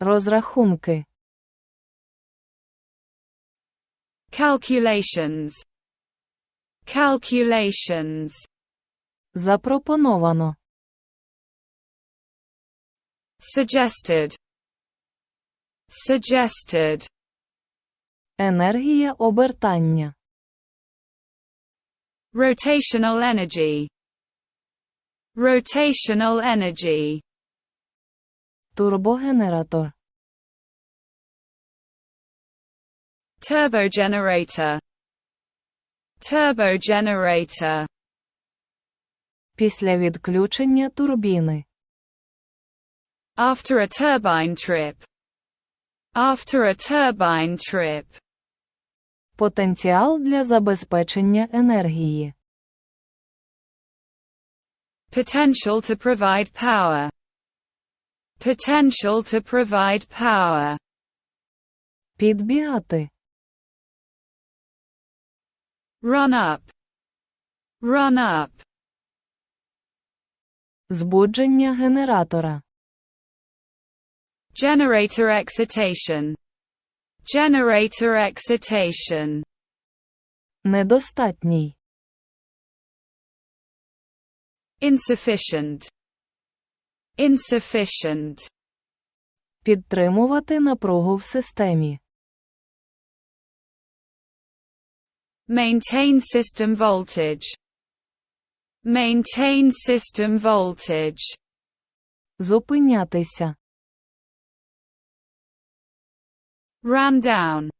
Розрахунки. Calculations. Calculations. Запропоновано. Suggested. Suggested. Енергія обертання. Rotational energy. Rotational energy. Турбогенератор. Turbogenerator. Turbogenerator. Після відключення турбіни. After a turbine trip. After a turbine trip. Потенціал для забезпечення енергії. Potential to provide power. Potential to provide power. Підбігати. Run up. Run up. Збудження генератора. Generator excitation. Generator excitation. Недостатній. Insufficient. Insufficient. Підтримувати напругу в системі. Maintain system voltage. Maintain system voltage. Зупинятися. Ran down.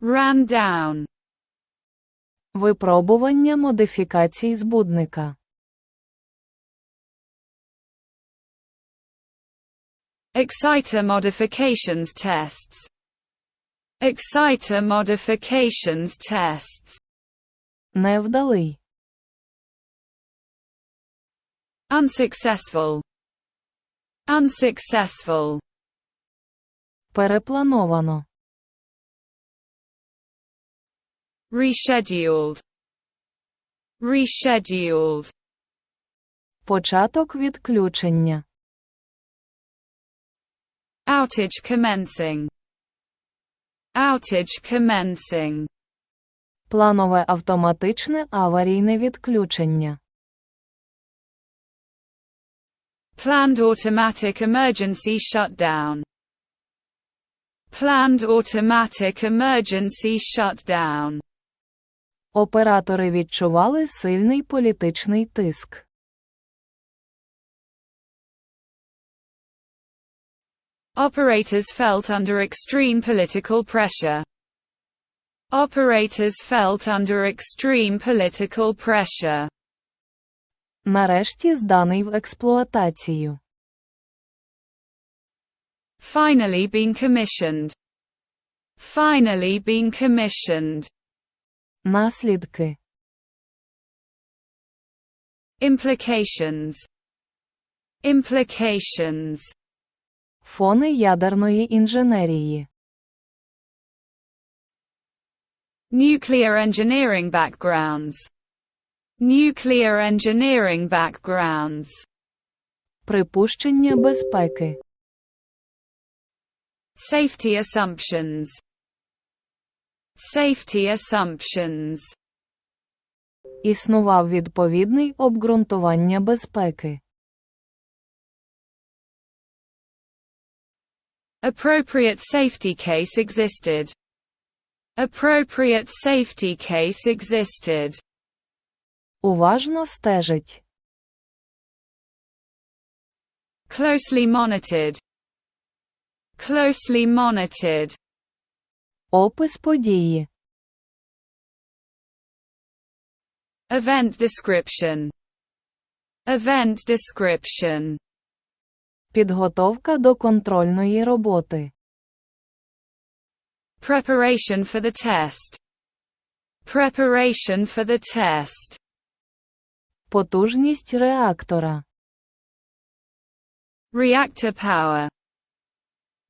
Ran down. Випробування модифікацій збудника. Exciter modifications tests. Exciter modifications tests. Невдалий. Unsuccessful. Unsuccessful. Переплановано. Rescheduled. Rescheduled. Початок відключення. Outage commencing. Outage commencing. Планове автоматичне аварійне відключення. Planned automatic emergency shutdown. Planned automatic emergency shutdown. Оператори відчували сильний політичний тиск. Operators felt under extreme political pressure. Operators felt under extreme political pressure. Нарешті зданий в експлуатацію. Finally been commissioned. Finally been commissioned. Наслідки. Implications. Implications. Фони ядерної інженерії. Nuclear engineering backgrounds. Nuclear engineering backgrounds. Припущення безпеки. Safety assumptions. Safety assumptions. Існував відповідний обґрунтування безпеки. Appropriate safety case existed. Appropriate safety case existed. Уважно стежить. Closely monitored. Closely monitored. Опис події. Event description. Event description. Підготовка до контрольної роботи. Preparation for the test. Preparation for the test. Потужність реактора. Reactor power.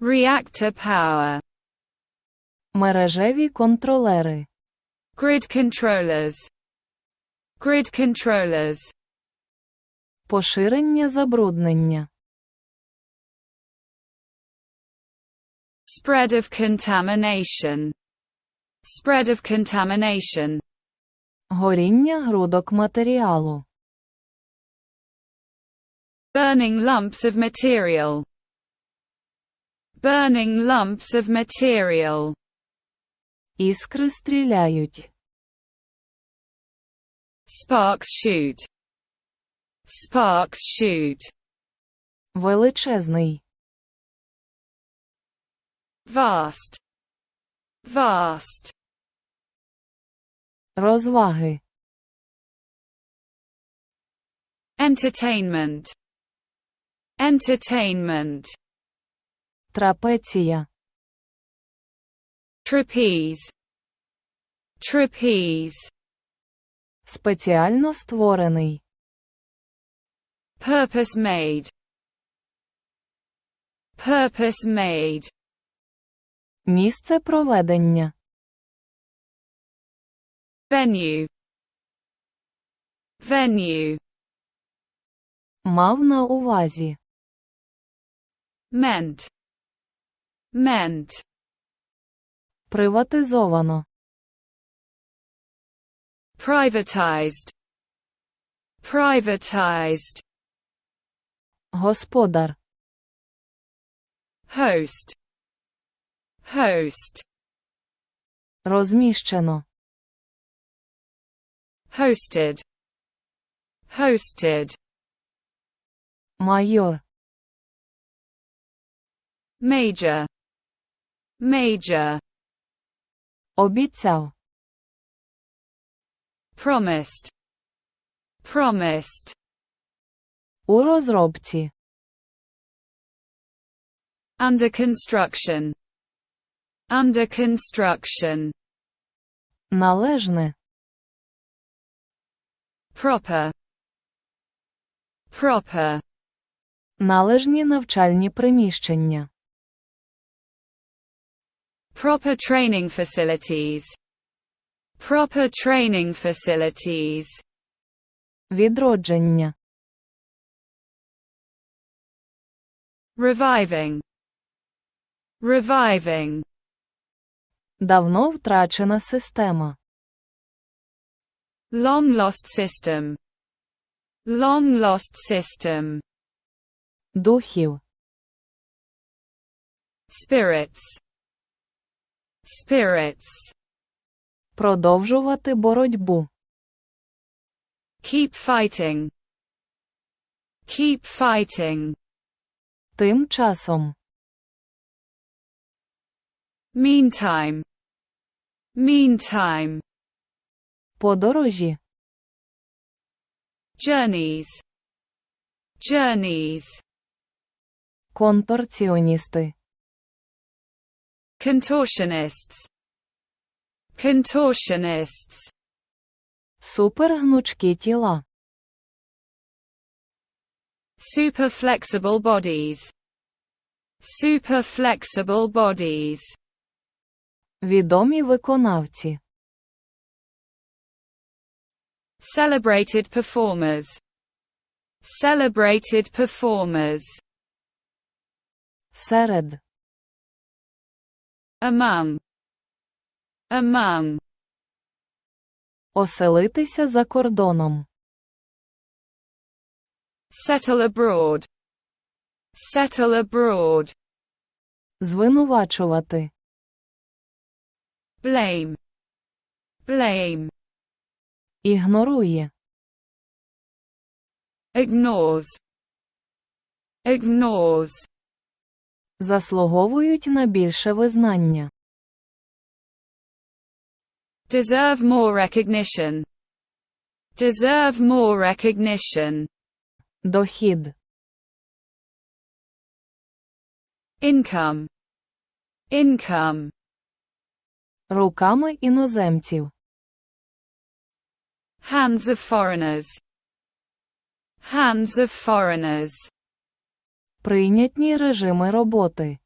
Reactor power. Мережеві контролери. Grid controllers. Grid controllers. Поширення забруднення. Spread of contamination. Spread of contamination. Горіння грудок матеріалу. Burning lumps of material. Burning lumps of material. Іскри стріляють. Sparks shoot. Sparks shoot. Величезний. Vast. Vast. Розваги. Entertainment. Entertainment. Трапеція. Trapeze. Trapeze. Спеціально створений. Purpose made. Purpose made. Місце проведення. Venue. Venue. Мав на увазі. Meant. Meant. Приватизовано. Privatized. Privatized. Господар. Host. Host. Розміщено. Hosted. Hosted. Майор. Major. Major. Обіцяв. Promised. Promised. У розробці. Under construction. Under construction. Належне. Proper. Proper. Належні навчальні приміщення. Proper training facilities. Proper training facilities. Відродження. Reviving. Reviving. Давно втрачена система. Long lost system. Long lost system. Духів. Spirits. Spirits. Продовжувати боротьбу. Keep fighting. Keep fighting. Тим часом. Meantime. Meantime. Подорожі. Journeys. Journeys. Конторціоністи. Contortionists. Contortionists. Супергнучкі тіла. Super flexible bodies. Super flexible bodies. Відомі виконавці. Celebrated performers. Celebrated performers. Серед. Among. Among. Оселитися за кордоном. Settle abroad. Settle abroad. Звинувачувати. Blame. Blame. Ігнорує. Ignores. Ignores. Заслуговують на більше визнання. Deserve more recognition. Deserve more recognition. Дохід. Income. Income. Руками іноземців. Hands of foreigners. Hands of foreigners. Прийнятні режими роботи.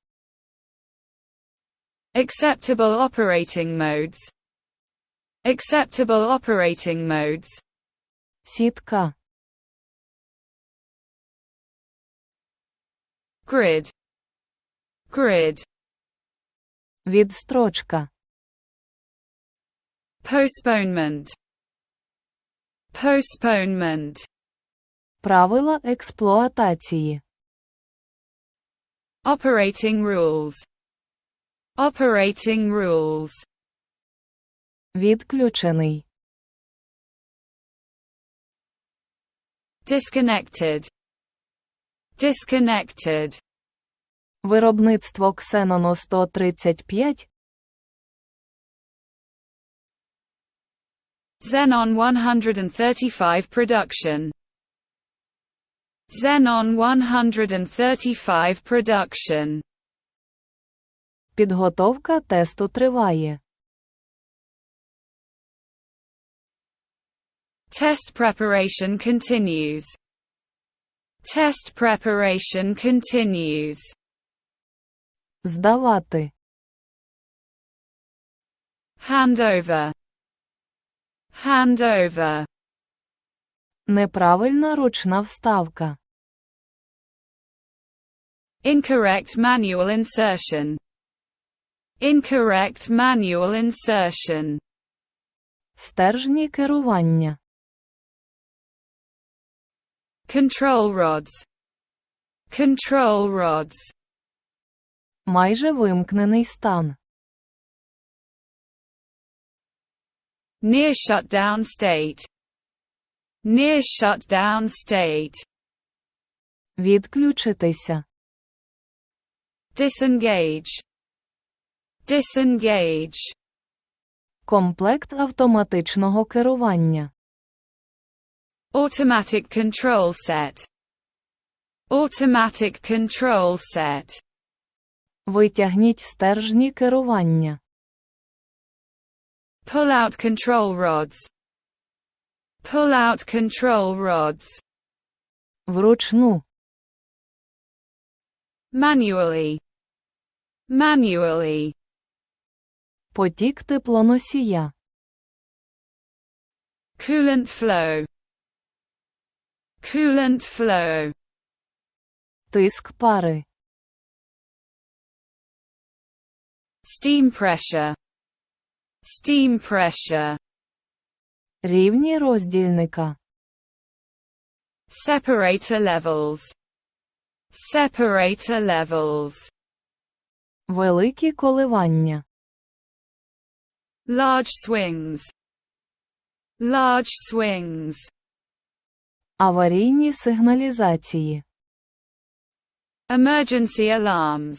Acceptable operating modes. Acceptable operating modes. Сітка. Grid. Grid. Відстрочка. Postponement. Postponement. Правила експлуатації. Operating rules. Operating rules. Відключений. Disconnected. Disconnected. Виробництво ксенону 135. Xenon 135 production. Xenon 135 production. Підготовка тесту триває. Test preparation continues. Test preparation continues. Здавати. Hand over. Hand over. Неправильна ручна вставка. Incorrect manual insertion. Incorrect manual insertion. Стержні керування. Control rods. Control rods. Майже вимкнений стан. Near shutdown state. Near shutdown state. Відключитися. Disengage. Disengage. Комплект автоматичного керування. Automatic control set. Automatic control set. Витягніть стержні керування. Pull out control rods. Pull out control rods. Вручну. Manually. Manually. Потік теплоносія. Coolant flow. Coolant flow. Тиск пари. Steam pressure. Steam pressure. Рівні роздільника. Separator levels. Separator levels. Великі коливання. Large swings. Large swings. Аварійні сигналізації. Emergency alarms.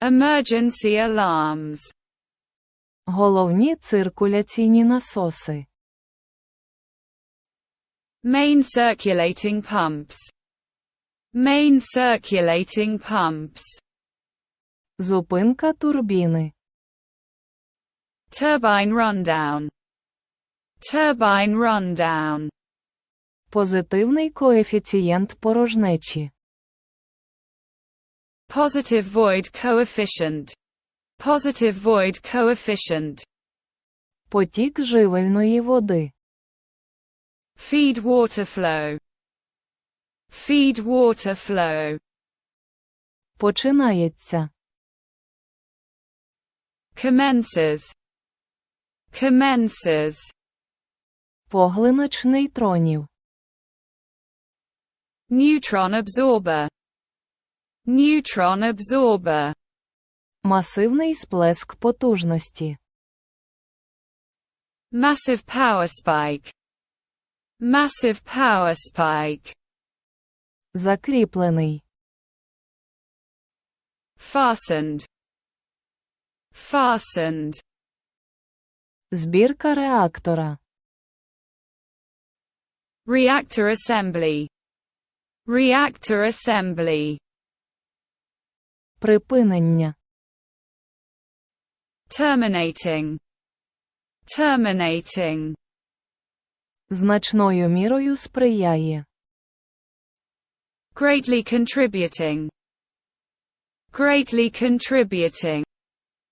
Emergency alarms. Головні циркуляційні насоси. Main circulating pumps. Main circulating pumps. Зупинка турбіни. Turbine rundown. Turbine rundown. Позитивний коефіцієнт порожнечі. Positive void coefficient. Positive void coefficient. Потік живельної води. Feed water flow. Feed water flow. Починається. Commences. Commences. Поглинач нейтронів. Neutron absorber. Neutron absorber. Масивний сплеск потужності. Massive power spike. Massive power spike. Закріплений. Fastened. Fastened. Збірка реактора. Reactor assembly. Reactor assembly. Припинення. Terminating. Terminating. Значною мірою сприяє. Greatly contributing. Greatly contributing.